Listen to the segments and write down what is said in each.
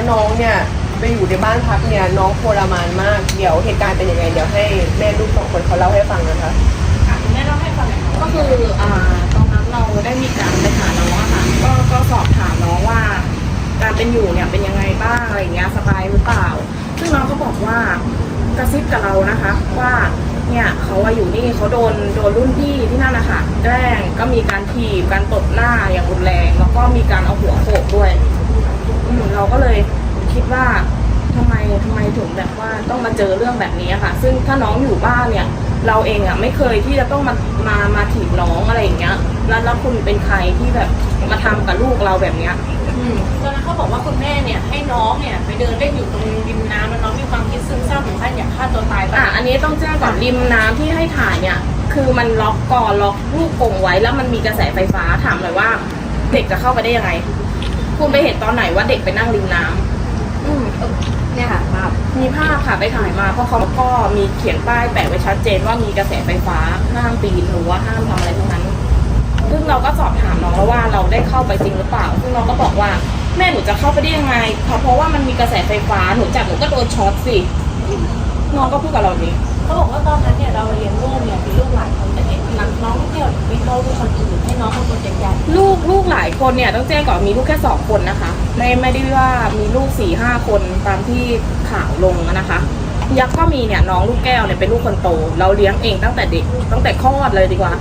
แล้วน้องเนี่ยไปอยู่ในบ้านพักเนี่ยน้องทรมานมาก เดี๋ยวเหตุการณ์เป็นยังไงเดี๋ยวให้แม่ลูกสองคนเขาเล่าให้ฟังนะคะค่ะคุณแม่เล่าให้ฟังหน่อยค่ะก็คืออ่าตอนนั้นเราได้มีการไปหาน้องอะค่ะก็ก็สอบถามน้องว่า การเป็นอยู่เนี่ยเป็นยังไงบ้างอะไรอย่างเงี้ยสบายหรือเปล่า ซึ่งน้องก็บอกว่ากระซิบกับเรานะคะ ว่าเนี่ยเขาอะอยู่นี่เขาโดนโดนรุ่นพี่ที่นั่นนะคะแกล้งก็มีการถีบการตบหน้าอย่างรุนแรง แล้วก็มีการเอาหัวโขกด้วย เราก็เลยคิดว่าทำไมทำไมถึงแบบว่าต้องมาเจอเรื่องแบบนี้อะค่ะ ซึ่งถ้าน้องอยู่บ้านเนี่ย เราเองอะไม่เคยที่จะต้องมามามาถีบน้องอะไรอย่างเงี้ย แล้วแล้วคุณเป็นใครที่แบบมาทำกับลูกเราแบบเนี้ยอืมตอนนั้นเขาบอกว่าคุณแม่เนี่ยให้น้องเนี่ยไปเดินเล่นอยู่ตรงริมน้ำแล้วน้องมีความคิดซึมเศร้าถึงขั้นอยากฆ่าตัวตายอะป่ะอันนี้ต้องแจ้งก่อนริมน้ำที่ให้ถ่ายเนี่ย คือมันล็อกก่อนล็อกลูกกรงไว้แล้วมันมีกระแสไฟฟ้าถามเลยว่า เด็กจะเข้าไปได้ยังไง คุณไปเห็นตอนไหนว่าเด็กไปนั่งริมน้ำอืมเนี่ยค่ะภาพมีภาพค่ะไปถ่ายมาเพราะเขาก็มีเขียนป้ายแปะไว้ชัดเจนว่ามีกระแสไฟฟ้าห้ามปีนหรือว่าห้ามทำอะไรทั้งนั้น ซึ่งเราก็สอบถามน้องแล้วว่าเราได้เข้าไปจริงหรือเปล่า ซึ่งน้องก็บอกว่าแม่หนูจะเข้าไปได้ยังไงเพราะเพราะว่ามันมีกระแสไฟฟ้าหนูจับหนูก็โดนช็อตสิน้องก็พูดกับเรานี้ เขาบอกว่าตอนนั้นเนี่ยเราเลี้ยงลูกเนี่ยมีลูกหลายคนแต่ เด็กน้องเที่ยวมีเขาลูกคนอื่นให้น้องเป็นคนจัดการลูกลูกหลายคนเนี่ยต้องแจ้งก่อนมีลูกแค่สองคนนะคะ ไม่ไม่ได้ว่ามีลูกสี่ห้าคนตามที่ข่าวลงนะคะยักษ์ก็มีเนี่ยน้องลูกแก้วเนี่ยเป็นลูกคนโต เราเลี้ยงเองตั้งแต่เด็กตั้งแต่คลอดเลยดีกว่า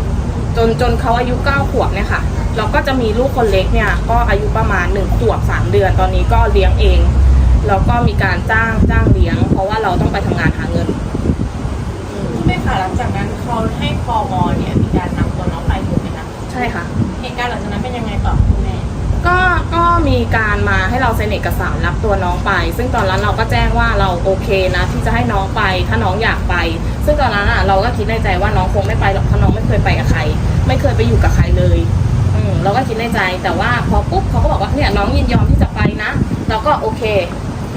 จนจนเขาอายุเก้าขวบเนี่ยค่ะเราก็จะมีลูกคนเล็กเนี่ยก็อายุประมาณหนึ่งขวบสามเดือนตอนนี้ก็เลี้ยงเองแล้วก็มีการจ้างจ้างเลี้ยง เพราะว่าเราต้องไปทำงานหาเงิน คุณแม่ค่ะหลังจากนั้นเขาให้พอมเนี่ยมีการนำตัวน้องไปถูกไหมคะใช่ค่ะ เหตุการณ์หลังจากนั้นเป็นยังไงต่อคุณแม่ก็ก็มีการมาให้เราเซ็นเอกสารรับตัวน้องไป ซึ่งตอนนั้นเราก็แจ้งว่าเราโอเคนะที่จะให้น้องไปถ้าน้องอยากไป ซึ่งตอนนั้นอะเราก็คิดในใจว่าน้องคงไม่ไปหรอกเพราะน้องไม่เคยไปกับใคร ไม่เคยไปอยู่กับใครเลยอืมเราก็คิดในใจแต่ว่าพอปุ๊บเขาก็บอกว่าเนี่ยน้องยินยอมที่จะไปนะ เราก็โอเค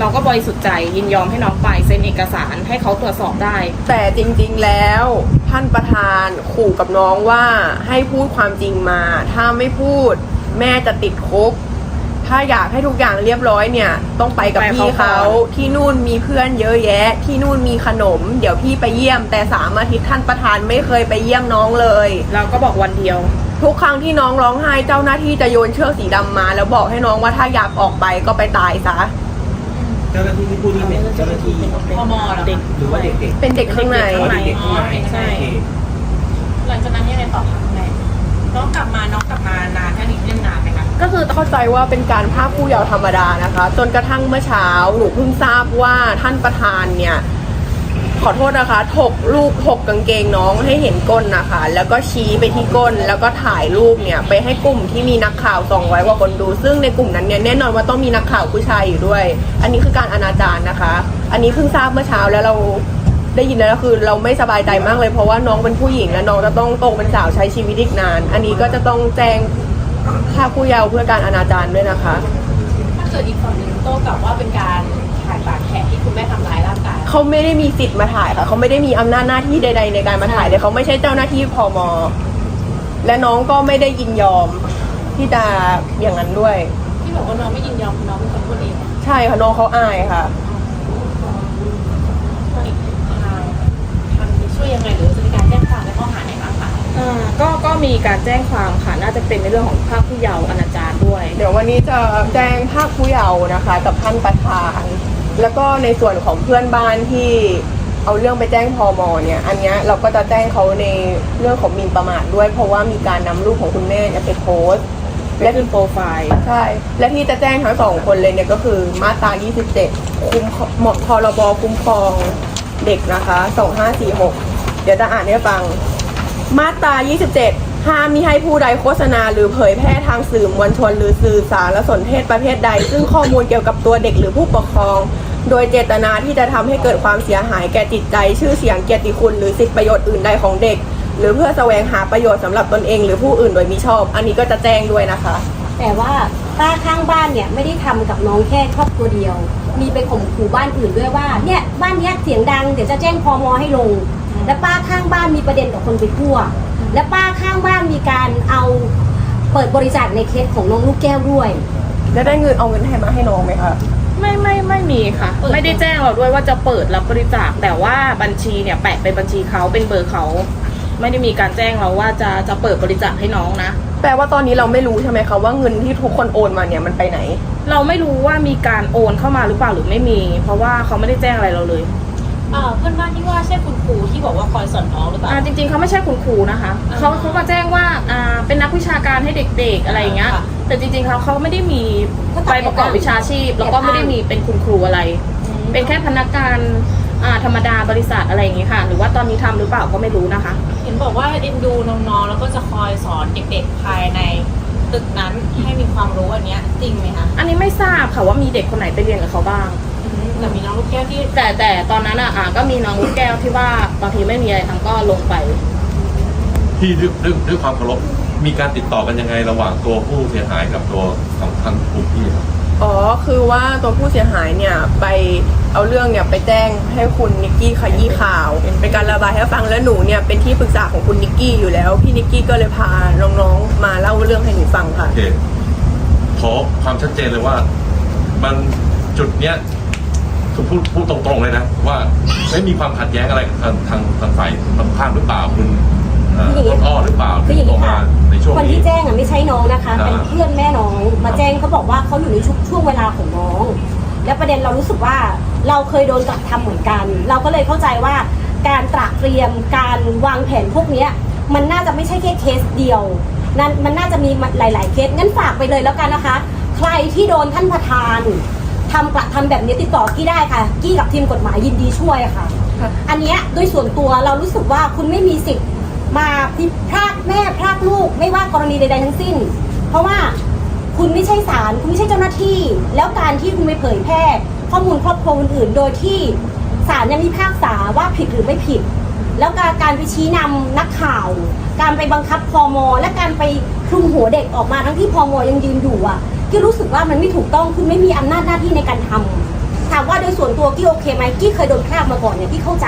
เราก็บริสุทธิ์ใจยินยอมให้น้องไปเซ็นเอกสารให้เขาตรวจสอบได้ แต่จริงๆแล้วท่านประธานขู่กับน้องว่าให้พูดความจริงมา ถ้าไม่พูดแม่จะติดคุกถ้าอยากให้ทุกอย่างเรียบร้อยเนี่ย ต้องไปกับไปพี่เขาเขาก่อนที่นู่นมีเพื่อนเยอะแยะ ที่นู่นมีขนม เดี๋ยวพี่ไปเยี่ยม แต่สามอาทิตย์ท่านประธานไม่เคยไปเยี่ยมน้องเลย เราก็บอกวันเดียว ทุกครั้งที่น้องร้องไห้เจ้าหน้าที่จะโยนเชือกสีดำมา แล้วบอกให้น้องว่าถ้าอยากออกไปก็ไปตายซะ เจ้าหน้าที่ที่พูดนี่เป็นเจ้าหน้าที่พมเหรอเด็กหรือว่าเด็กๆเป็นเด็กข้างใน อ๋อเด็กๆข้างในใช่ โอเคหลังจากนั้นยังไงต่อคะคุณแม่น้องกลับมาน้องกลับมานานแค่นี้เรื่องนานไหมคะก็คือเข้าใจว่าเป็นการภาคผู้เยาว์ธรรมดานะคะ จนกระทั่งเมื่อเช้าหนูเพิ่งทราบว่าท่านประธานเนี่ย ขอโทษนะคะถกลูกถกกางเกงน้องให้เห็นก้นนะคะ แล้วก็ชี้ไปที่ก้น แล้วก็ถ่ายรูปเนี่ยไปให้กลุ่มที่มีนักข่าวส่องไว้ว่าคนดู ซึ่งในกลุ่มนั้นเนี่ยแน่นอนว่าต้องมีนักข่าวผู้ชายอยู่ด้วย อันนี้คือการอนาจารนะคะ อันนี้เพิ่งทราบเมื่อเช้าแล้วเราได้ยินแล้วคือเราไม่สบายใจมากเลยเพราะว่าน้องเป็นผู้หญิงและน้องจะต้องโตเป็นสาวใช้ชีวิตอีกนาน อันนี้ก็จะต้องแจ้งภาผู้เยาว์เพื่อการอนาจารด้วยนะคะ ถ้าเกิดอีกฝั่งหนึ่งโต้กลับว่าเป็นการถ่ายบาดแผลที่คุณแม่ทำร้าย เขาไม่ได้มีสิทธิ์มาถ่ายค่ะเขาไม่ได้มีอำนาจหน้าที่ใด ๆ ในการมาถ่ายเลยเขาไม่ใช่เจ้าหน้าที่พมและน้องก็ไม่ได้ยินยอมที่จะอย่างนั้นด้วย ที่บอกว่าน้องไม่ยินยอมคือน้องเป็นคนพูดเองใช่ค่ะน้องเขาอายค่ะอีกทางทางนี้ช่วยยังไงหรือจะมีการแจ้งความในข้อหาไหนบ้างคะอ่าก็ก็มีการแจ้งความค่ะน่าจะเป็นในเรื่องของภาคผู้เยาว์อนาจารด้วย เดี๋ยววันนี้จะแจ้งภาคผู้เยาว์นะคะ กับท่านประธาน แล้วก็ในส่วนของเพื่อนบ้านที่เอาเรื่องไปแจ้งพอมเนี่ย อันเนี้ยเราก็จะแจ้งเขาในเรื่องของหมินประมาทด้วย เพราะว่ามีการนำรูปของคุณแม่เนี่ยไปโพสต์และคือโปรไฟล์ใช่ และที่จะแจ้งทั้งสองคนเลยเนี่ยก็คือมาตรา 27 คุ้มเหมาะพรบคุ้มครองเด็กนะคะ 2546 เดี๋ยวจะอ่านให้ฟัง มาตรา 27 ห้ามมิให้ผู้ใดโฆษณาหรือเผยแพร่ทางสื่อมวลชน หรือสื่อสารละสนเทศประเภทใด ซึ่งข้อมูลเกี่ยวกับตัวเด็กหรือผู้ปกครอง โดยเจตนาที่จะทำให้เกิดความเสียหายแก่จิตใจ ชื่อเสียงเกียรติคุณ หรือสิทธิประโยชน์อื่นใดของเด็ก หรือเพื่อแสวงหาประโยชน์สำหรับตนเอง หรือผู้อื่นโดยมิชอบ อันนี้ก็จะแจ้งด้วยนะคะ แต่ว่าป้าข้างบ้านเนี่ยไม่ได้ทำกับน้องแค่ครอบครัวเดียว มีไปข่มขู่บ้านอื่นด้วยว่าเนี่ยบ้านเนี้ยเสียงดังเดี๋ยวจะแจ้งพมให้ลง และป้าข้างบ้านมีประเด็นกับคนไปทั่ว และป้าข้างบ้านมีการเอาเปิดบริจาคในเคสของน้องลูกแก้วด้วย แล้วได้เงินเอาเงินให้มาให้น้องไหมคะไไม่ไม่ไม่มีค่ะไม่ได้แจ้งเราด้วยว่าจะเปิดรับบริจาคแต่ว่าบัญชีเนี่ยแปะเป็นบัญชีเขาเป็นเบอร์เขา ไม่ได้มีการแจ้งเราว่าจะจะเปิดบริจาคให้น้องนะ แปลว่าตอนนี้เราไม่รู้ใช่ไหมคะว่าเงินที่ทุกคนโอนมาเนี่ยมันไปไหน เราไม่รู้ว่ามีการโอนเข้ามาหรือเปล่าหรือไม่มี เพราะว่าเขาไม่ได้แจ้งอะไรเราเลย อ่าเพื่อนบ้านที่ว่าใช่คุณครูที่บอกว่าคอยสอนน้องหรือเปล่า อ่าจริงๆเขาไม่ใช่คุณครูนะคะอ่าเขาเขามาแจ้งว่าอ่าเป็นนักวิชาการให้เด็กๆอะไรอย่างเงี้ยค่ะแต่จริงๆเขาเขาไม่ได้มีใบประกอบวิชาชีพ แล้วก็ไม่ได้มีเป็นคุณครูอะไร เป็นแค่พนักงานอ่าธรรมดาบริษัทอะไรอย่างงี้ค่ะ หรือว่าตอนนี้ทำหรือเปล่าก็ไม่รู้นะคะ เห็นบอกว่าเอ็นดูน้องๆแล้วก็จะคอยสอนเด็กๆภายในตึกนั้นให้มีความรู้อันเนี้ยจริงไหมคะอันนี้ไม่ทราบค่ะว่ามีเด็กคนไหนไปเรียนกับเขาบ้าง แต่มีน้องลูกแก้วที่แต่แต่ตอนนั้นอะอ่าก็มีน้องลูกแก้วที่ว่าบางทีไม่มีอะไรทำก็ลงไป ที่ด้วยด้วยด้วยความเคารพมีการติดต่อกันยังไงระหว่างตัวผู้เสียหายกับตัวของทางกลุ่มพี่ครับอ๋อ คือว่าตัวผู้เสียหายเนี่ยไปเอาเรื่องเนี่ยไปแจ้งให้คุณนิกกี้ขยี้ข่าว เป็นการระบายให้ฟังแล้วหนูเนี่ยเป็นที่ปรึกษาของคุณนิกกี้อยู่แล้ว พี่นิกกี้ก็เลยพาน้องๆมาเล่าเรื่องให้หนูฟังค่ะ โอเคขอความชัดเจนเลยว่า มันจุดเนี้ย คือพูดพูดตรงๆเลยนะ ว่าไม่มีความขัดแย้งอะไรกับทางทางทางฝ่ายตรงข้ามหรือเปล่าคุณเอ่อคืออย่างนี้ต้นอ้อหรือเปล่าคืออย่างที่นี้โทรมาค่ะในช่วงคนนี้ ที่แจ้งอะไม่ใช่น้องนะคะ อ่า เป็นเพื่อนแม่น้องมาแจ้งเขาบอกว่าเขาอยู่ในช่วงช่วงเวลาของน้อง และประเด็นเรารู้สึกว่าเราเคยโดนกระทำเหมือนกัน เราก็เลยเข้าใจว่าการตระเตรียมการวางแผนพวกเนี้ยมันน่าจะไม่ใช่แค่เคสเดียวนั่นมันน่าจะมีหลาย ๆ เคสงั้นฝากไปเลยแล้วกันนะคะ ใครที่โดนท่านประธาน ทำกระทำแบบนี้ติดต่อกี้ได้ค่ะ กี้กับทีมกฎหมายยินดีช่วยค่ะ ค่ะ อันเนี้ยโดยส่วนตัวเรารู้สึกว่าคุณไม่มีสิทธิ์มาพิพากแม่พรากลูก ไม่ว่ากรณีใดๆทั้งสิ้น เพราะว่าคุณไม่ใช่ศาลคุณไม่ใช่เจ้าหน้าที่ แล้วการที่คุณไปเผยแพร่ข้อมูลครอบครัวคนอื่น โดยที่ศาลยังมีพากษาว่าผิดหรือไม่ผิด แล้วการการไปชี้นำนักข่าว การไปบังคับพมและการไปคลุมหัวเด็กออกมาทั้งที่พมยังยืนอยู่อะ กี้รู้สึกว่ามันไม่ถูกต้องคุณไม่มีอำนาจหน้าที่ในการทำถามว่าโดยส่วนตัวกี้โอเคไหมกี้เคยโดนพรากมาก่อนเนี่ยกี้เข้าใจ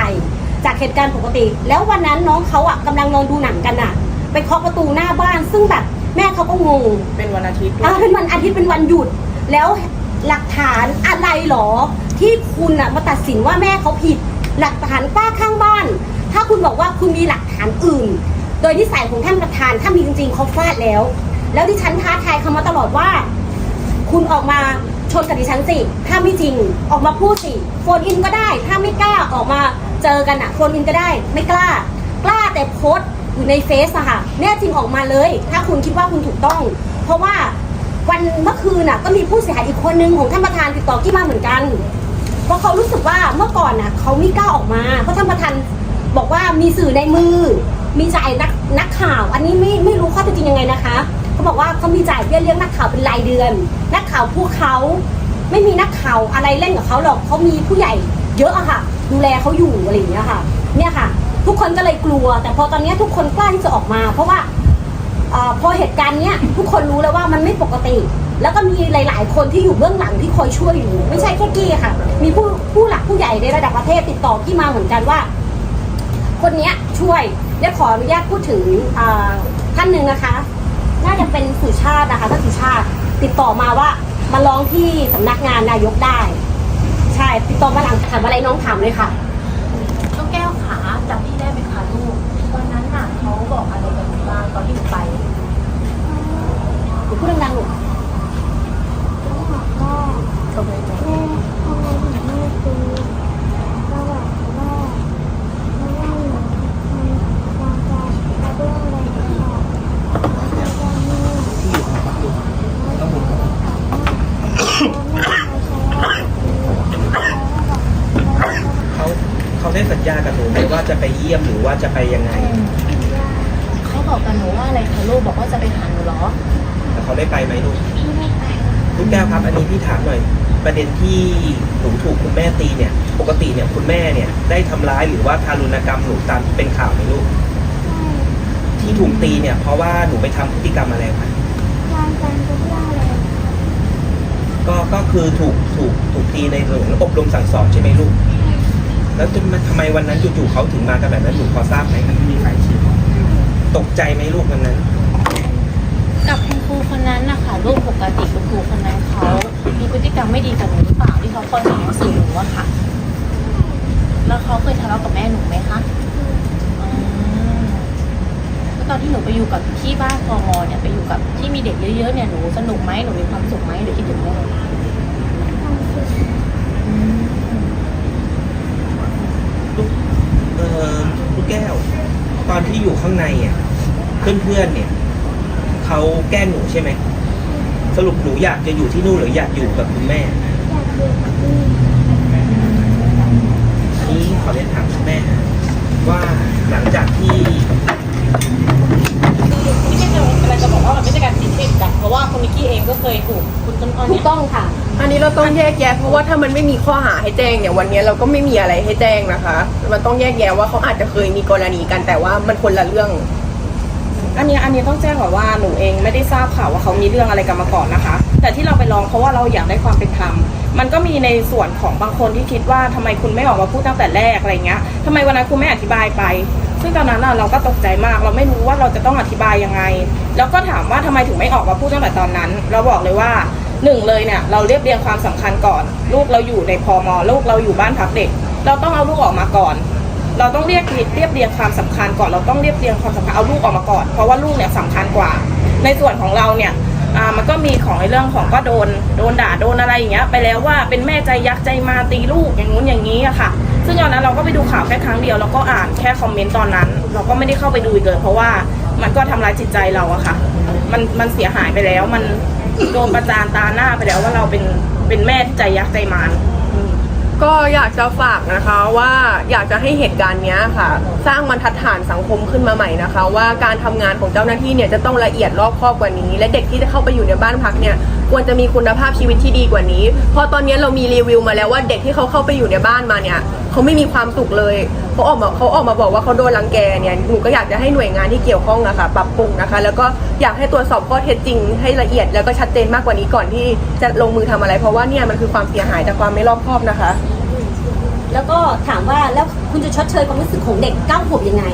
จากเหตุการณ์ปกติ แล้ววันนั้นน้องเขาอะกำลังนอนดูหนังกันอะ ไปเคาะประตูหน้าบ้าน ซึ่งแบบแม่เขาก็งงเป็นวันอาทิตย์ด้วอ่ายเป็นวันอาทิตย์เป็นวันหยุด แล้วหลักฐานอะไรหรอ ที่คุณอะมาตัดสินว่าแม่เขาผิด หลักฐานป้าข้างบ้าน ถ้าคุณบอกว่าคุณมีหลักฐานอื่น โดยนิสัยของท่านประธานถ้ามีจริงๆเขาฟาดแล้วแล้วที่ฉันท้าทายเขามาตลอดว่า คุณออกมาชนกับดิฉันสิ ถ้าไม่จริง ออกมาพูดสิ โฟนอินก็ได้ ถ้าไม่กล้าออกมาเจอกันอะโฟนอินก็ได้ ไม่กล้า กล้าแต่โพสต์อยู่ในเฟซอะค่ะแน่จริงออกมาเลย ถ้าคุณคิดว่าคุณถูกต้อง เพราะว่าวันเมื่อคืนน่ะก็มีผู้เสียหายอีกคนนึงของท่านประธานติดต่อกี้มาเหมือนกัน เพราะเขารู้สึกว่าเมื่อก่อนน่ะเขาไม่กล้าออกมา เพราะท่านประธานบอกว่ามีสื่อในมือ มีจ่ายนักนักข่าว อันนี้ไม่ไม่รู้ข้อเท็จจริงยังไงนะคะ เขาบอกว่าเขามีจ่ายเบี้ยเลี้ยงนักข่าวเป็นรายเดือน นักข่าวพวกเขาไม่มีนักข่าวอะไรเล่นกับเขาหรอกเขามีผู้ใหญ่เยอะอะค่ะ ดูแลเขาอยู่อะไรอย่างเงี้ยค่ะ เนี่ยค่ะ ทุกคนก็เลยกลัว แต่พอตอนนี้ทุกคนกล้าที่จะออกมา เพราะว่าอพอเหตุการณ์เนี้ยทุกคนรู้แล้วว่ามันไม่ปกติ แล้วก็มีหลาย ๆ คนที่อยู่เบื้องหลังที่คอยช่วยอยู่ ไม่ใช่แค่กี้ค่ะ มีผู้ผู้หลักผู้ใหญ่ในระดับประเทศติดต่อกี้มาเหมือนกันว่า คนเนี้ยช่วยเดี๋ยวขออนุญาตพูดถึงท่านหนึ่งนะคะ น่าจะเป็นสุชาตินะคะท่านสุชาติ ติดต่อมาว่ามาร้องที่สำนักงานนายกได้ ใช่ติดต่อมาหลังถามอะไรน้องถามเลยค่ะ น้องแก้วขาจำพี่ได้ไหมคะลูกวันนั้นน่ะเขาบอกอะไรกับหนูบ้างตอนที่หนูไปหนูพูดดังๆหนูเขาเขาได้สัญญากับหนูไหมว่าจะไปเยี่ยมหรือว่าจะไปยังไง เขาบอกกับหนูว่าอะไรคะลูกบอกว่าจะไปหาหนูเหรอ แต่เขาได้ไปไหมลูกลูกแก้วครับ อันนี้พี่ถามหน่อย ประเด็นที่หนูถูกคุณแม่ตีเนี่ย ปกติเนี่ยคุณแม่เนี่ย ได้ทำร้ายหรือว่าทารุณกรรมหนูตามที่เป็นข่าวไหมลูก ที่ถูกตีเนี่ย เพราะว่าหนูไปทำพฤติกรรมอะไรคะก็ก็คือถูกถูกถูกตีในหลวงอบรมสั่งสอนใช่ไหมลูก แล้วจะมาทำไมวันนั้นจู่ๆเขาถึงมากันแบบนั้นหนูพอทราบไหมมีใครชี้ตกใจไหมลูกวันนั้น กับคุณครูคนนั้นนะคะลูกปกติคุณครูคนนั้นเขามีพฤติกรรมไม่ดีกับหนูหรือเปล่าที่เขาคอยสอนหนังสือหนูอะค่ะ แล้วเขาเคยทะเลาะกับแม่หนูไหมคะอืมแล้วตอนที่หนูไปอยู่กับที่บ้านพมเนี่ยไปอยู่กับที่มีเด็กเยอะๆเนี่ยหนูสนุกไหมหนูมีความสุขไหมหรือคิดถึงแม่อืมลูกเอ่อลูกแก้ว ตอนที่อยู่ข้างในอะเพื่อนๆเนี่ยเขาแกล้งหนูใช่ไหมสรุปหนูอยากจะอยู่ที่นู่นหรืออยากอยู่กับคุณแม่อันนี้ขอเรียนถามคุณแม่ว่าหลังจากที่ นี่ไม่ใช่อะไรจะบอกว่ามันไม่ใช่การติดติดกันเพราะว่าคุณนิกกี้เองก็เคยถูกคุณต้นอ้อ ถู เนี่ ก ย ต้องค่ะ อันนี้เราต้อง แยกแยะเพราะว่าถ้ามันไม่มีข้อหาให้แจ้งเนี่ยวันนี้เราก็ไม่มีอะไรให้แจ้งนะคะ มันต้องแยกแยะว่าเขาอาจจะเคยมีกรณีกันแต่ว่ามันคนละเรื่อง อันนี้อันนี้ต้องแจ้งก่อนว่าหนูเองไม่ได้ทราบข่าวว่าเขามีเรื่องอะไรกันมาก่อนนะคะ แต่ที่เราไปร้องเพราะว่าเราอยากได้ความเป็นธรรมมันก็มีในส่วนของบางคนที่คิดว่าทำไมคุณไม่ออกมาพูดตั้งแต่แรกอะไรเงี้ยทำไมวันนั้นคุณไม่อธิบายไป ซึ่งตอนนั้นน่ะเราก็ตกใจมาก เราไม่รู้ว่าเราจะต้องอธิบายยังไง แล้วก็ถามว่าทำไมถึงไม่ออกมาพูดตั้งแต่ตอนนั้น เราบอกเลยว่า หนึ่งเลยเนี่ยเราเรียบเรียงความสำคัญก่อน ลูกเราอยู่ในพมลูกเราอยู่บ้านพักเด็ก เราต้องเอาลูกออกมาก่อน เราต้องเรียกเรียบเรียงความสำคัญก่อน เราต้องเรียบเรียงความสำคัญเอาลูกออกมาก่อน เพราะว่าลูกเนี่ยสำคัญกว่า ในส่วนของเราเนี่ยมันก็มีของในเรื่องของก็โดนโดนด่าโดนอะไรอย่างเงี้ยไปแล้วว่าเป็นแม่ใจยักษ์ใจมาตีลูกอย่างงู้นอย่างนี้อะค่ะ ซึ่งตอนนั้นเราก็ไปดูข่าวแค่ครั้งเดียว แล้วก็อ่านแค่คอมเมนต์ตอนนั้น เราก็ไม่ได้เข้าไปดูอีกเลยเพราะว่ามันก็ทำร้ายจิตใจเราอะค่ะ มันมันเสียหายไปแล้วมัน โดนประจานตาหน้าไปแล้วว่าเราเป็นเป็นแม่ใจยักษ์ใจมารก็อยากจะฝากนะคะว่าอยากจะให้เหตุการณ์เนี้ยค่ะ สร้างบรรทัดฐานสังคมขึ้นมาใหม่นะคะ ว่าการทำงานของเจ้าหน้าที่เนี่ยจะต้องละเอียดรอบคอบกว่านี้ และเด็กที่จะเข้าไปอยู่ในบ้านพักเนี่ยควรจะมีคุณภาพชีวิตที่ดีกว่านี้ เพราะตอนนี้เรามีรีวิวมาแล้วว่าเด็กที่เขาเข้าไปอยู่ในบ้านมาเนี่ยเขาไม่มีความสุขเลยเขาออกมาเขาออกมาบอกว่าเขาโดนรังแกเนี่ยหนูก็อยากจะให้หน่วยงานที่เกี่ยวข้องนะคะปรับปรุงนะคะ แล้วก็อยากให้ตรวจสอบข้อเท็จจริงให้ละเอียดแล้วก็ชัดเจนมากกว่านี้ก่อนที่จะลงมือทำอะไร เพราะว่าเนี่ยมันคือความเสียหายจากความไม่รอบคอบนะคะแล้วก็ถามว่าแล้วคุณจะชดเชยความรู้สึกของเด็กเก้าขวบยังไง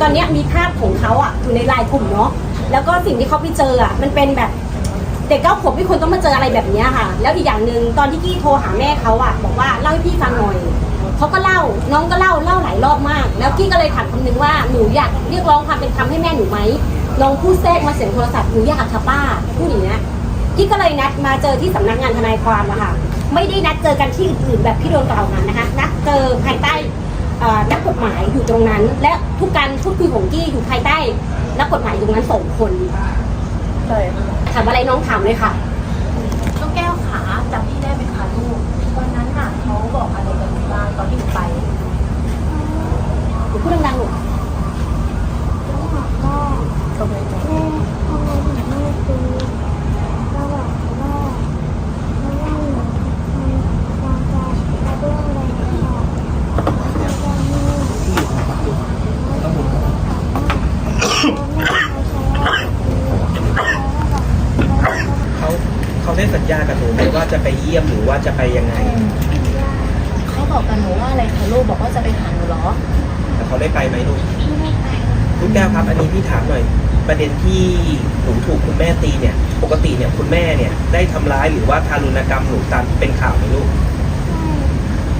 ตอนนี้มีภาพของเขาอะอยู่ในไลน์กลุ่มเนาะแล้วก็สิ่งที่เขาไปเจออะมันเป็นแบบ เด็กเก้าขวบไม่ควรต้องมาเจออะไรแบบนี้ค่ะ แล้วอีกอย่างหนึ่งตอนที่กี้โทรหาแม่เขาอะบอกว่าเล่าให้พี่ฟังหน่อยเขาก็เล่าน้องก็เล่าเล่าหลายรอบมาก แล้วกี้ก็เลยถามคำนึงว่าหนูอยากเรียกร้องความเป็นธรรมให้แม่หนูไหมน้องพูดแทรกมาเสียงโทรศัพท์หนูอยากค่ะป้าพูดอย่างเงี้ยกี้ก็เลยนัดมาเจอที่สำนักงานทนายความอะค่ะ ไม่ได้นัดเจอกันที่อื่นๆแบบที่โดนกล่าวหานะคะ นัดเจอภายใต้อ่อนักกฎหมายอยู่ตรงนั้น และทุกการพูดคุยของกี้อยู่ภายใต้นักกฎหมายอยู่ตรงนั้นสองคนใช่ ถามอะไรน้องถามเลยค่ะ ลูกแก้วขาจำที่ได้ไหมคะลูกวันนั้นน่ะเขาบอกอะไรกับหนูบ้างตอนที่หนูไปหนูพูดดังๆหนูเขาเขา ได้สัญญากับหนูไหมว่าจะไปเยี่ยมหรือว่าจะไปยังไง เขาบอกกับหนูว่าอะไรคะลูกบอกว่าจะไปหาหนูเหรอแต่เขาได้ไปไหมลูกลูกแก้วครับ อันนี้พี่ถามหน่อย ประเด็นที่หนูถูกคุณแม่ตีเนี่ย ปกติเนี่ยคุณแม่เนี่ยได้ทำร้ายหรือว่าทารุณกรรมหนูตามที่เป็นข่าวไหมลูก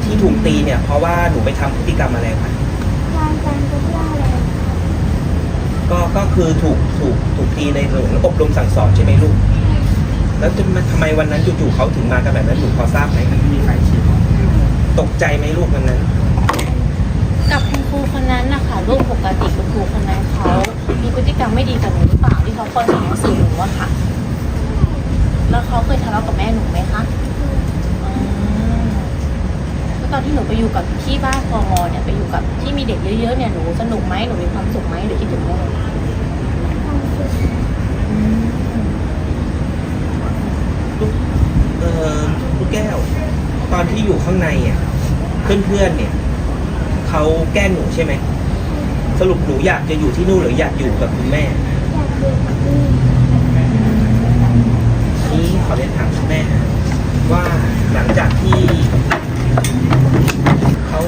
ที่ถูกตีเนี่ยเพราะว่าหนูไปทำพฤติกรรมอะไรคะก็ก็คือถูกถูกถูกตีในหนูอบรมสั่งสอนใช่ไหมลูก แล้วจะมาทำไมวันนั้นจู่ๆเขาถึงมากันแบบนั้นหนูพอทราบไหมมันมีใครชี้ตกใจไหมลูกวันนั้น กับคุณครูคนนั้นนะคะลูกปกติคุณครูคนนั้นเขามีพฤติกรรมไม่ดีกับหนูหรือเปล่าที่เขาคอยสอนหนังสือหนูอะค่ะ แล้วเขาเคยทะเลาะกับแม่หนูไหมคะอืมแล้วตอนที่หนูไปอยู่กับที่บ้านพมเนี่ยไปอยู่กับที่มีเด็กเยอะๆเนี่ยหนูสนุกไหมหนูมีความสุขไหมหรือคิดถึงแม่อืมลูก เอ่อลูกแก้ว ตอนที่อยู่ข้างในอะเพื่อนๆเนี่ยเขาแกล้งหนูใช่ไหมสรุปหนูอยากจะอยู่ที่นู่นหรืออยากอยู่กับคุณแม่อันนี้ขอเรียนถามคุณแม่ว่าหลังจากที่เขา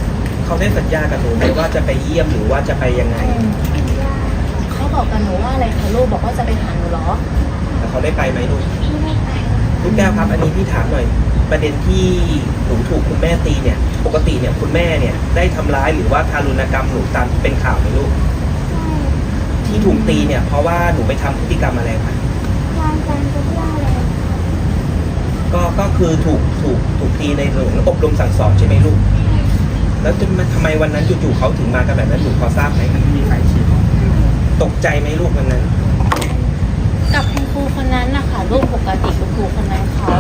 เขาได้สัญญากับหนูไหมว่าจะไปเยี่ยมหรือว่าจะไปยังไงเขาบอกกับหนูว่าอะไรคะลูกบอกว่าจะไปหาหนูเหรอแต่เขาได้ไปไหมลูก ลูกแก้วครับ อันนี้พี่ถามหน่อยปประเด็นที่หนูถูกคุณแม่ตีเนี่ย ปกติเนี่ยคุณแม่เนี่ยได้ทำร้ายหรือว่าทารุณกรรมหนูตามที่เป็นข่าวไหมลูก ที่ถูกตีเนี่ยเพราะว่าหนูไปทำพฤติกรรมอะไรมาก็ก็คือถูกถูกถูกตีในหนูอบรมสั่งสอนใช่ไหมลูก แล้วจะมาทำไมวันนั้นจู่ๆเขาถึงมากันแบบนั้นหนูพอทราบไหมมันมีใครชี้ตกใจไหมลูกวันนั้น กับคุณ ครูคนนั้นนะคะลูกปกติคุณครูคนนั้นเขา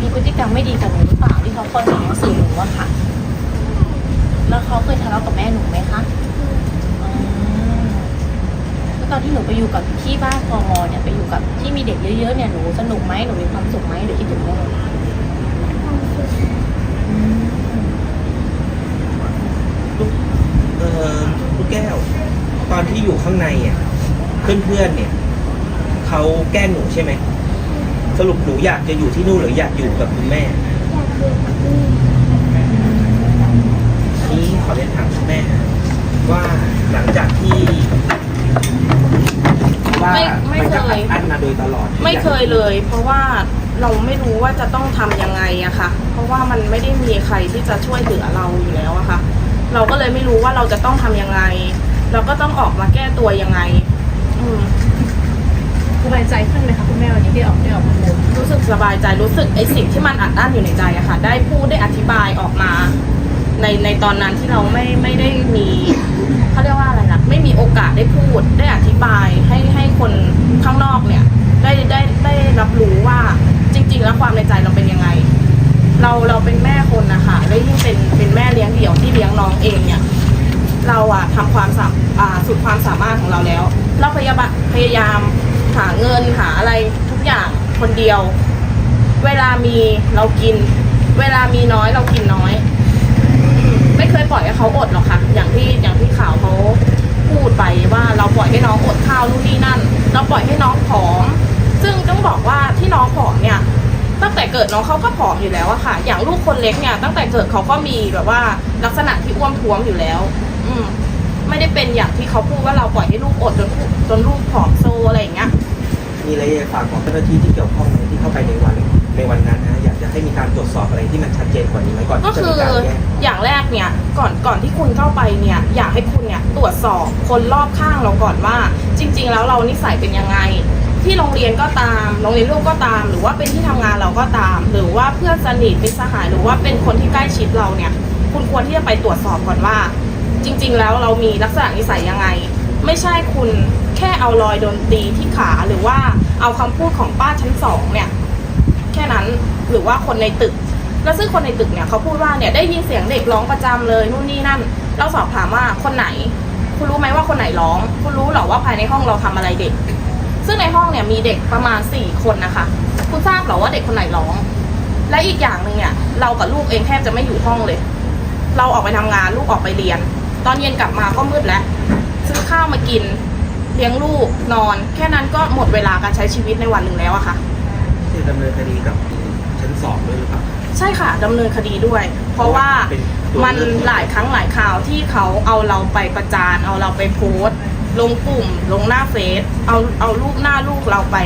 มีพฤติกรรมไม่ดีกับหนูหรือเปล่าที่เขาคอยสอนหนังสือหนูอะค่ะ แล้วเขาเคยทะเลาะกับแม่หนูไหมคะอืมแล้วตอนที่หนูไปอยู่กับที่บ้านพมเนี่ยไปอยู่กับที่มีเด็กเยอะๆเนี่ยหนูสนุกไหมหนูมีความสุขไหมหรือคิดถึงแม่อืมเออลูกแก้ว ตอนที่อยู่ข้างในอะเพื่อนๆเนี่ยเขาแกล้งหนูใช่ไหม สรุปหนูอยากจะอยู่ที่นู่นหรืออยากอยู่กับคุณแม่นี่ขอเรียนถามคุณแม่ ว่าหลังจากที่ว่าไม่ไม่มันจะเคอัยดอั้นมาโดยตลอดไม่เคยเลย เพราะว่าเราไม่รู้ว่าจะต้องทำยังไงอะค่ะ เพราะว่ามันไม่ได้มีใครที่จะช่วยเหลือเราอยู่แล้วอะค่ะ เราก็เลยไม่รู้ว่าเราจะต้องทำยังไง เราก็ต้องออกมาแก้ตัวยังไง อืม สบายใจขึ้นไหมคะคุณแม่วันนี้ที่ออกได้ออกมาพูดรู้สึกสบายใจรู้สึกไอ้สิ่งที่มันอัดอั้นอยู่ในใจอะค่ะ ได้พูดได้อธิบายออกมา ในในตอนนั้นที่เราไม่ไม่ มีเรากิน เวลามีน้อยเรากินน้อย ไม่เคยปล่อยให้เขาอดหรอกค่ะ อย่างที่อย่างที่ข่าวเขาพูดไปว่าเราปล่อยให้น้องอดข้าวนู่นนี่นั่น เราปล่อยให้น้องผอม ซึ่งต้องบอกว่าที่น้องผอมเนี่ยตั้งแต่เกิดน้องเขาก็ผอมอยู่แล้วอะค่ะ อย่างลูกคนเล็กเนี่ย ตั้งแต่เกิดเขาก็มีแบบว่าลักษณะที่อ้วมท้วมอยู่แล้ว อืม ไม่ได้เป็นอย่างที่เขาพูดว่าเราปล่อยให้ลูกอดจนจนลูกผอมโซอะไรอย่างเงี้ย มีอะไรอยากฝากบอกเจ้าหน้าที่ที่เกี่ยวข้องไหมที่เข้าไปในวัน ในวันนั้นนะอยากจะให้มีการตรวจสอบอะไรที่มันชัดเจนกว่านี้ไหมก่อนก็ที่จะคืมีอการแยกอย่างแรกเนี่ยก่อนก่อนที่คุณเข้าไปเนี่ยอยากให้คุณเนี่ยตรวจสอบคนรอบข้างเราก่อนว่า จริง ๆ แล้วเรานิสัยเป็นยังไง ที่โรงเรียนก็ตามโรงเรียนลูกก็ตาม หรือว่าเป็นที่ทำงานเราก็ตาม หรือว่าเพื่อนสนิทเป็นสหายหรือว่าเป็นคนที่ใกล้ชิดเราเนี่ย คุณควรที่จะไปตรวจสอบก่อนว่า จริง ๆ แล้วเรามีลักษณะนิสัยยังไง ไม่ใช่คุณแค่เอารอยโดนตีที่ขาหรือว่าเอาคำพูดของป้าชั้นสองเนี่ย แค่นั้นหรือว่าคนในตึก แล้วซึ่งคนในตึกเนี่ยเขาพูดว่าเนี่ยได้ยินเสียงเด็กร้องประจำเลยนู่นนี่นั่น เราสอบถามว่าคนไหน คุณรู้ไหมว่าคนไหนร้อง คุณรู้หรอว่าภายในห้องเราทำอะไรเด็ก ซึ่งในห้องเนี่ยมีเด็กประมาณสี่คนนะคะ คุณทราบหรอว่าเด็กคนไหนร้อง และอีกอย่างหนึ่งเนี่ยเรากับลูกเองแทบจะไม่อยู่ห้องเลย เราออกไปทำงานลูกออกไปเรียน ตอนเย็นกลับมาก็มืดแล้วซื้อข้าวมากินเลี้ยงลูกนอน แค่นั้นก็หมดเวลาการใช้ชีวิตในวันหนึ่งแล้วอะค่ะ คือดำเนินคดีกับชั้นสองด้วยหรือเปล่า ใช่ค่ะดำเนินคดีด้วย เพราะว่าเป็นตัวมันเลือก หลายครั้งหลายข่าวที่เขาเอาเราไปประจานเอาเราไปโพสต์ลงกลุ่ม ลงหน้าเฟซเอาเอารูปหน้าลูกเราไป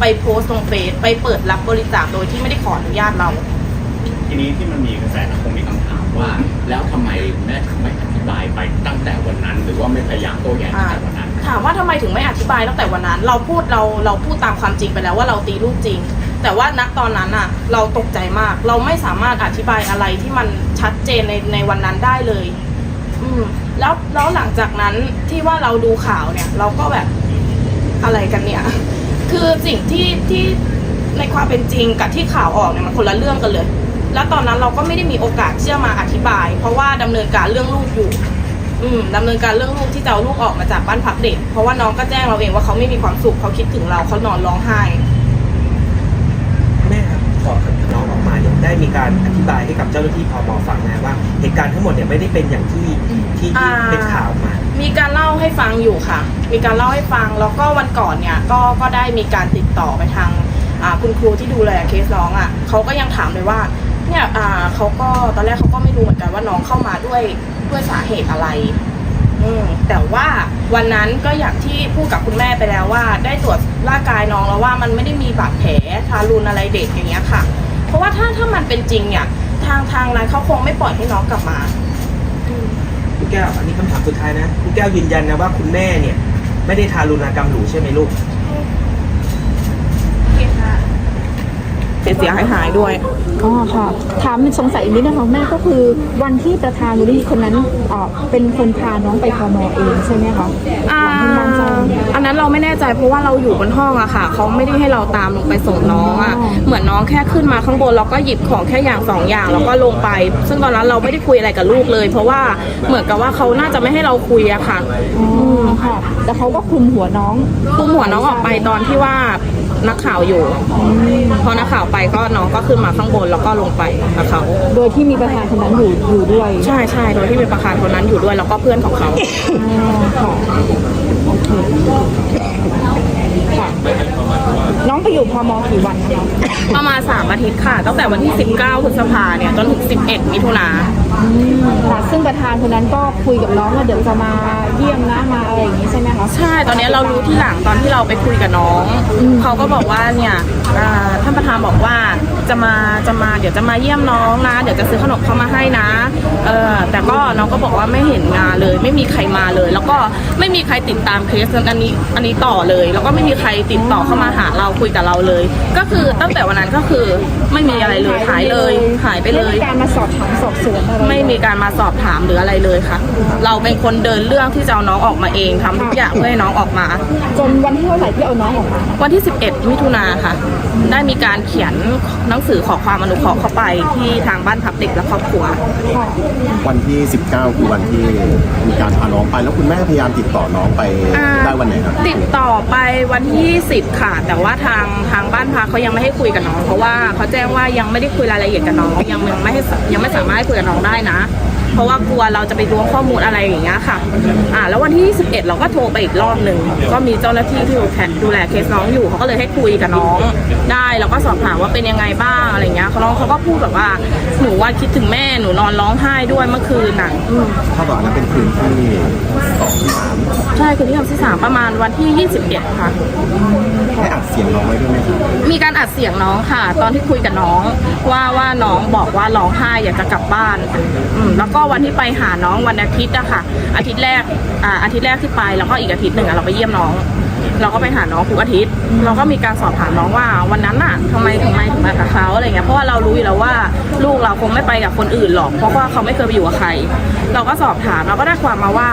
ไปโพสต์ลงเฟซไปเปิดรับบริจาคโดยที่ไม่ได้ขออนุญาตเรา ทีนี้ที่มันมีกระแสสังคมมีคำถามว่า แล้วทำไมแม่ถึงไม่อธิบายไปตั้งแต่วันนั้น หรือว่าไม่พยายามโต้แย้งตั้งแต่วันนั้น ถามว่าทำไมถึงไม่อธิบายตั้งแต่วันนั้น เราพูดเราเราพูดตามความจริงไปแล้วว่าเราตีลูกจริง แต่ว่าณตอนนั้นอะเราตกใจมาก เราไม่สามารถอธิบายอะไรที่มันชัดเจนในในวันนั้นได้เลย อืม แล้วแล้วหลังจากนั้นที่ว่าเราดูข่าวเนี่ย เราก็แบบอะไรกันเนี่ย คือสิ่งที่ที่ในความเป็นจริงกับที่ข่าวออกเนี่ยมันคนละเรื่องกันเลย แล้วตอนนั้นเราก็ไม่ได้มีโอกาสที่จะมาอธิบาย เพราะว่าดำเนินการเรื่องลูกอยู่ อืมดำเนินการเรื่องลูกที่จะเอาลูกออกมาจากบ้านพักเด็ก เพราะว่าน้องก็แจ้งเราเองว่าเขาไม่มีความสุขเขาคิดถึงเราเขานอนร้องไห้ แม่ครับขอน้องออกมาเนี่ย ได้มีการอธิบายให้กับเจ้าหน้าที่พมฟังนะว่า เหตุการณ์ทั้งหมดเนี่ยไม่ได้เป็นอย่างที่ที่อ่าที่เป็นข่าวมา มีการเล่าให้ฟังอยู่ค่ะ มีการเล่าให้ฟัง แล้วก็วันก่อนเนี่ย ก็ก็ได้มีการติดต่อไปทางอ่าคุณครูที่ดูแลเคสน้องอะเขาก็ยังถามเลยว่า เนี่ยอ่าเขาก็ตอนแรกเขาก็ไม่รู้เหมือนกันว่าน้องเข้ามาด้วยด้วยสาเหตุอะไร อืมแต่ว่าวันนั้นก็อย่างที่พูดกับคุณแม่ไปแล้วว่า ได้ตรวจร่างกายน้องแล้วว่ามันไม่ได้มีบาดแผลทารุณอะไรเด็กอย่างเงี้ยค่ะไอ เพราะว่าถ้าถ้ามันเป็นจริงเนี่ย ทางทางนั้นเขาคงไม่ปล่อยให้น้องกลับมาลูกแก้วอันนี้คำถามสุดท้ายนะลูกแก้วยืนยันนะว่าคุณแม่เนี่ย ไม่ได้ทารุณกรรมหนูใช่ไหมลูก เสียเสียหายหายๆด้วย อ๋อค่ะ ถามสงสัยอีกนิดนะคะแม่ก็คือวันที่ประธานมูลนิธิคนนั้นเอ่อเป็นคนพาน้องไปพมเองใช่ไหมคะอ่า หลังที่บ้านแจ้ง อันนั้นเราไม่แน่ใจเพราะว่าเราอยู่บนห้องอะค่ะเขาไม่ได้ให้เราตามลงไปส่งน้องอะอ๋อเหมือนน้องแค่ขึ้นมาข้างบนแล้วก็หยิบของแค่อย่างสองอย่างแล้วก็ลงไป ซึ่งตอนนั้นเราไม่ได้คุยอะไรกับลูกเลย เพราะว่าเหมือนกับว่าเขาน่าจะไม่ให้เราคุยอะค่ะอ๋อค่ะ แต่เขาก็คลุมหัวน้องคุมหัวน้องออกไปตอนที่ว่านักข่าวอยู่พอนักข่าวไปก็น้องก็ขึ้นมาข้างบนแล้วก็ลงไปกับเขาโดยที่มีประธานคนนั้นอยู่อยู่ด้วยใช่ใช่โดยที่เป็นประธานคนนั้นอยู่ด้วยแล้วก็เพื่อนของเขา อ๋อค่ะโอ เคค่ะ น้องไปอยู่พมกี่วันนะคะประมาณสามอาทิตย์ค่ะ ตั้งแต่วันที่ 19พฤษภาเนี่ยจนถึง 11มิถุนาอืมค่ะซึ่งประธานคนนั้นก็คุยกับน้องว่าเดี๋ยวจะมาเยี่ยมนะมาอะไรอย่างนี้ใช่ไหมคะ ใช่ตอนนี้เรารู้ที่หลังตอนที่เราไปคุยกับน้อง เขาก็บอกว่าเนี่ยอ่าท่านประธานบอกว่าจะมาจะมาเดี๋ยวจะมาเยี่ยมน้องนะ เดี๋ยวจะซื้อขนมเข้ามาให้นะเออแต่ก็น้องก็บอกว่าไม่เห็นงานเลย ไม่มีใครมาเลย แล้วก็ไม่มีใครติดตามเคสอันนี้อันนี้ต่อเลย แล้วก็ไม่มีใครติดต่อเข้ามาหาเราคุยกับเราเลย ก็คือตั้งแต่วันนั้นก็คือไม่มีอะไรเลยหายเลยหายไปเลยม่มีการมาสอบถามสอบสวนอะไรไม่มีการมาสอบถามหรืออะไรเลยค่ะ เราเป็นคนเดินเรื่องที่จะเอาน้องออกมาเองทำทุกอย่างเพื่อให้น้องออกมา จนวันที่เท่าไหร่ที่เอาน้องออกมา วันที่ 11 มิถุนาค่ะ ได้มีการเขียนหนังสือขอความอนุเคราะห์เข้าไปที่ทางบ้านพักเด็กและครอบครัวค่ะวันที่ 19 คือวันที่มีการพาน้องไป แล้วคุณแม่พยายามติดต่อน้องไปอ่า ได้วันไหนครับ ติดต่อไปวันที่10ค่ะ แต่ว่าทางทางบ้านพักเขายังไม่ให้คุยกับน้อง เพราะว่าเขาแจ้งว่ายังไม่ได้คุยรายละเอียดกับน้องยังยังไม่ให้ยังไม่สามารถให้คุยกับน้องได้นะ เพราะว่ากลัวเราจะไปล้วงข้อมูลอะไรอย่างเงี้ยค่ะอ่าแล้ววันที่ 21 เราก็โทรไปอีกรอบหนึ่งก็มีเจ้าหน้าที่ที่ดูแลดูแลเคสน้องอยู่เขาก็เลยให้คุยกับน้องได้แล้วก็สอบถามว่าเป็นยังไงบ้างอะไรเงี้ยเขาน้องเขาก็พูดแบบว่าหนูว่าคิดถึงแม่หนูนอนร้องไห้ด้วยเมื่อคืนน่ะเท่าบอันนั้นเป็นคืนที่ สองที่สามใช่คือที่ทำที่สามประมาณวันที่ 21 ค่ะ ได้อัดเสียงน้องไว้ด้วยไหมครับมีการอัดเสียงน้องค่ะ ตอนที่คุยกับน้อง ว่าว่าน้องบอกว่าร้องไห้อยากจะกลับบ้านอืมแล้วก็วันที่ไปหาน้องวันอาทิตย์อะค่ะ อาทิตย์แรกอ่าอาทิตย์แรกที่ไปแล้วก็อีกอาทิตย์หนึ่งอะเราไปเยี่ยมน้อง เราก็ไปหาน้องทุกอาทิตย์ เราก็มีการสอบถามน้องว่าวันนั้นน่ะทำไมทำไมถึงมากับเขาอะไรเงี้ยเพราะว่าเรารู้อยู่แล้วว่าลูกเราคงไม่ไปกับคนอื่นหรอก เพราะว่าเขาไม่เคยไปอยู่กับใคร เราก็สอบถามเราก็ได้ความมาว่า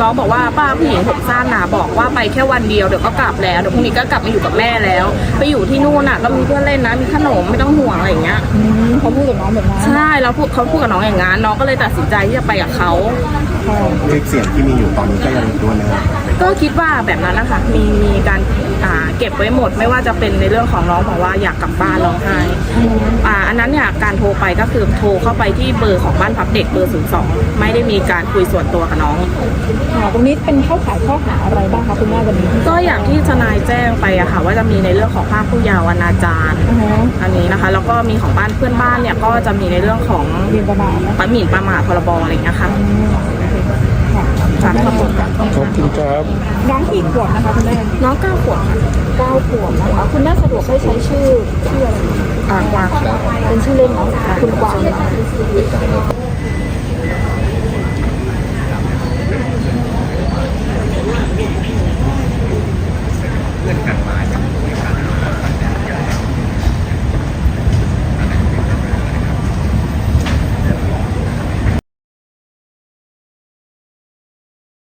น้องบอกว่าป้าผู้หญิงผมสั้นน่ะบอกว่าไปแค่วันเดียวเดี๋ยวก็กลับแล้วเดี๋ยวพรุ่งนี้ก็กลับมาอยู่กับแม่แล้ว ไปอยู่ที่นู่นน่ะก็มีเพื่อนเล่นนะมีขนมไม่ต้องห่วงอะไรอย่างเงี้ยอืมเขาพูดกับน้องแบบนั้นใช่เราพูดเขาพูดกับน้องอย่างนั้นน้องก็เลยตัดสินใจที่จะไปกับเขาค่ะคลิปเสียงที่มีอยู่ตอนนี้ก็ยังอยู่ด้วยนะครับ ก็คิดว่าแบบนั้นนะคะมีมีการอ่าเก็บไว้หมด ไม่ว่าจะเป็นในเรื่องของน้องบอกว่าอยากกลับบ้านร้องไห้อ่าอันนั้นเนี่ยการโทรไปก็คือโทรเข้าไปที่เบอร์ของบ้านพักเด็กเบอร์ศูนย์สองไม่ได้มีการคุยส่วนตัวกับน้องค่ะตรงนี้เป็นเข้าข่ายข้อหาอะไรบ้างคะคุณแม่วันนี้ก็อย่างที่ทนายแจ้งไปอะค่ะ ว่าจะมีในเรื่องของภาพผู้เยาว์อนาจารอือฮะอันนี้นะคะ แล้วก็มีของบ้านเพื่อนบ้านเนี่ยก็จะมีในเรื่องของเรียนประมาณนะประหมิ่นประมาทพรบอะไรอย่างเงี้ยค่ะค่ะ สารขอบคุณค่ะน้องกี่ขวบนะคะคุณแม่ น้องเก้าขวบค่ะเก้าขวบนะคะคุณแม่สะดวกให้ใช้ชื่อชื่ออะไรอ่ากวางค่ะเป็นชื่อเล่นเนาะคุณกวางนะคะเพื่อนกันมาจาก